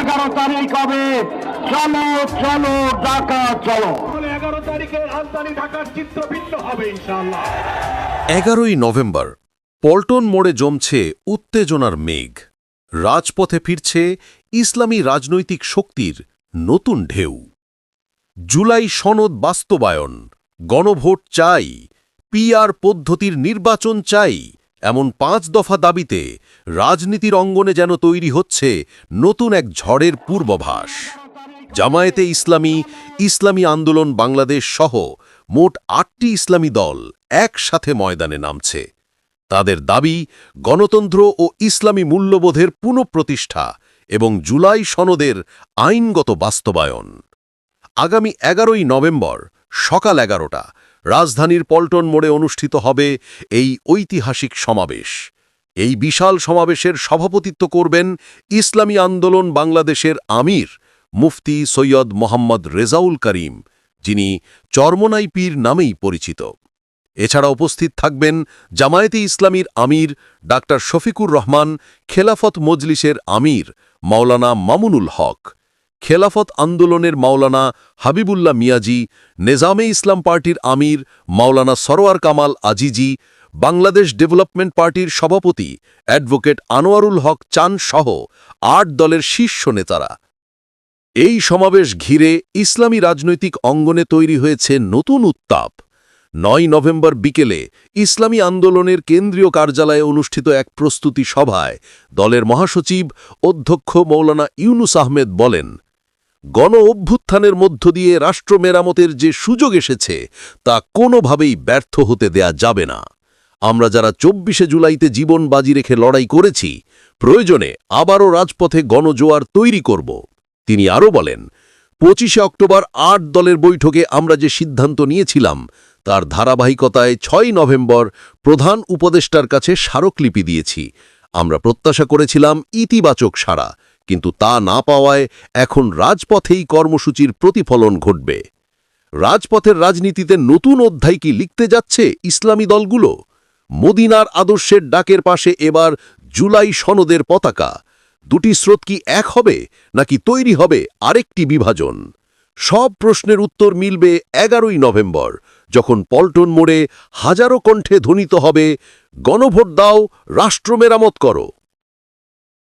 এগারো তারিখ হবে। চলো চলো ঢাকা চলো। এগারো তারিখে রাজধানী ঢাকার চিত্র ভিন্ন হবে ইনশাআল্লাহ। এগারোই নভেম্বর পল্টন মোড়ে জমছে উত্তেজনার মেঘ। রাজপথে ফিরছে ইসলামী রাজনৈতিক শক্তির নতুন ঢেউ। জুলাই সনদ বাস্তবায়ন গণভোট চাই পিআর পদ্ধতির নির্বাচন চাই এমন পাঁচ দফা দাবিতে রাজনীতির অঙ্গনে যেন তৈরি হচ্ছে নতুন এক ঝড়ের পূর্বভাস। জামায়াতে ইসলামী ইসলামী আন্দোলন বাংলাদেশ সহ মোট আটটি ইসলামী দল একসাথে ময়দানে নামছে। তাদের দাবি, গণতন্ত্র ও ইসলামী মূল্যবোধের পুনঃপ্রতিষ্ঠা এবং জুলাই সনদের আইনগত বাস্তবায়ন। আগামী এগারোই নভেম্বর সকাল এগারোটা রাজধানীর পল্টন মোড়ে অনুষ্ঠিত হবে এই ঐতিহাসিক সমাবেশ। এই বিশাল সমাবেশের সভাপতিত্ব করবেন ইসলামী আন্দোলন বাংলাদেশের আমির মুফতি সৈয়দ মোহাম্মদ রেজাউল করিম, যিনি চরমনাই পীর নামেই পরিচিত। এছাড়া উপস্থিত থাকবেন জামায়াতে ইসলামীর আমির ডাক্তার শফিকুর রহমান, খেলাফত মজলিসের আমির মাওলানা মামুনুল হক। খেলাফত আন্দোলনের মাওলানা হাবিবুল্লাহ মিয়াজি, নেজামে ইসলাম পার্টির আমির মাওলানা সরোয়ার কামাল আজিজি, বাংলাদেশ ডেভেলপমেন্ট পার্টির সভাপতি অ্যাডভোকেট আনোয়ারুল হক চান সহ আট দলের শীর্ষ নেতারা। এই সমাবেশ ঘিরে ইসলামী রাজনৈতিক অঙ্গনে তৈরি হয়েছে নতুন উত্তাপ। নয় নভেম্বর বিকেলে ইসলামী আন্দোলনের কেন্দ্রীয় কার্যালয়ে অনুষ্ঠিত এক প্রস্তুতি সভায় দলের মহাসচিব অধ্যক্ষ মৌলানা ইউনুস আহমেদ বলেন গণ অভ্যুত্থানের মধ্য দিয়ে রাষ্ট্র মেরামতের যে সুযোগ এসেছে, তা কোনোভাবেই ব্যর্থ হতে দেয়া যাবে না। আমরা যারা চব্বিশে জুলাইতে জীবন বাজি রেখে লড়াই করেছি, প্রয়োজনে আবারও রাজপথে গণজোয়ার তৈরি করব। তিনি আরও বলেন, পঁচিশে অক্টোবর আট দলের বৈঠকে আমরা যে সিদ্ধান্ত নিয়েছিলাম, তার ধারাবাহিকতায় ছয় নভেম্বর প্রধান উপদেষ্টার কাছে স্মারকলিপি দিয়েছি। আমরা প্রত্যাশা করেছিলাম ইতিবাচক সাড়া। কিন্তু তা না পাওয়ায় এখন রাজপথেই কর্মসূচির প্রতিফলন ঘটবে। রাজপথের রাজনীতিতে নতুন অধ্যায় কি লিখতে যাচ্ছে ইসলামী দলগুলো? মদিনার আদর্শের ডাকের পাশে এবার জুলাই সনদের পতাকা। দুটি স্রোত কি এক হবে নাকি তৈরি হবে আরেকটি বিভাজন? সব প্রশ্নের উত্তর মিলবে এগারোই নভেম্বর, যখন পল্টন মোড়ে হাজারো কণ্ঠে ধ্বনিত হবে, গণভোট দাও, রাষ্ট্র মেরামত করো।